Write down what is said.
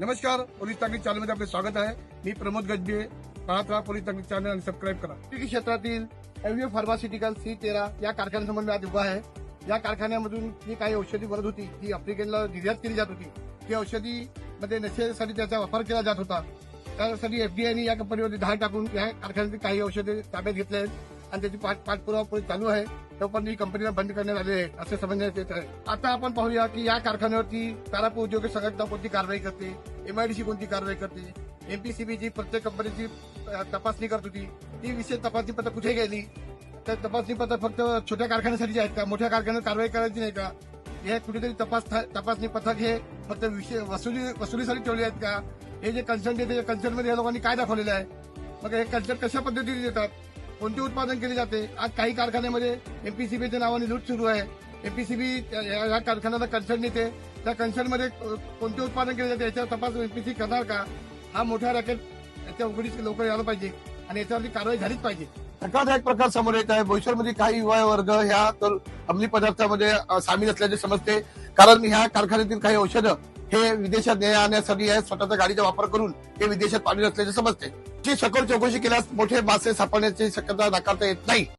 नमस्कार, पोलीस तांत्रिक चॅनलमध्ये आपले स्वागत आहे मी प्रमोद गजबे, पाहत राहा पोलीस तांत्रिक चॅनल आणि करा। क्षेत्रातील एव्हिओ फार्मास्युटिकल सी तेरा या कारखान्यासमोर मी आज उभा आहे. या कारखान्यामधून जी काही औषधी बनत होती, ती आफ्रिकेला निर्यात केली जात होती. ती औषधी मध्ये त्याचा वापर केला जात होता. त्यासाठी एफडीआयने या कंपनीवरती धाड टाकून या कारखान्यातील काही औषधे ताब्यात घेतले आहेत आणि त्याची पाठ पाठपुरावा पुढे चालू आहे. तोपर्यंत ही कंपनीला बंद करण्यात आले आता आपण पाहूया की या कारखान्यावरती तारापूर उद्योग संघटना कोणती कारवाई करते? एमआयडीसी कोणती कारवाई करते? एमपीसीबी जी प्रत्येक कंपनीची तपासणी करत होती. ती विशेष तपासणी पत्र कुठे गेली? तर तपासणी पत्र फक्त छोट्या कारखान्यासाठी आहेत का? मोठ्या कारखान्यात कारवाई करायची नाही का? हे कुठेतरी तपास तपासणी पथक हे फक्त विषय वसुली वसुलीसाठी ठेवले आहेत का? हे जे कन्सर्न येते कन्सर्नमध्ये या लोकांनी काय दाखवलेलं आहे? मग हे कल्चर कशा पद्धतीने देतात? कोणते उत्पादन केले जाते? आज काही कारखान्यामध्ये एमपीसीबीच्या नावाने लूट सुरू आहे. एमपीसीबी या कारखान्याला कन्सर्न येते. त्या कन्सर्नमध्ये कोणते उत्पादन केले जाते याच्यावर तपास एमपीसी करणार का? हा मोठा रॅकेट याच्या उघडीस लवकर यायला पाहिजे आणि याच्यावरती कारवाई झालीच पाहिजे. धक्कादायक प्रकार समोर येत आहे. भविष्यामध्ये काही युवा वर्ग ह्या तर अंमली पदार्थामध्ये सामील असल्याचे समजते. कारण ह्या कारखान्यातील काही औषधं हे विदेशात ने आणण्यासाठी स्वतःच्या गाडीचा वापर करून हे विदेशात पाणी असल्याचे समजते. जी सखोल चौकशी केल्यास मोठे मासे सापडण्याची शक्यता नाकारता येत नाही.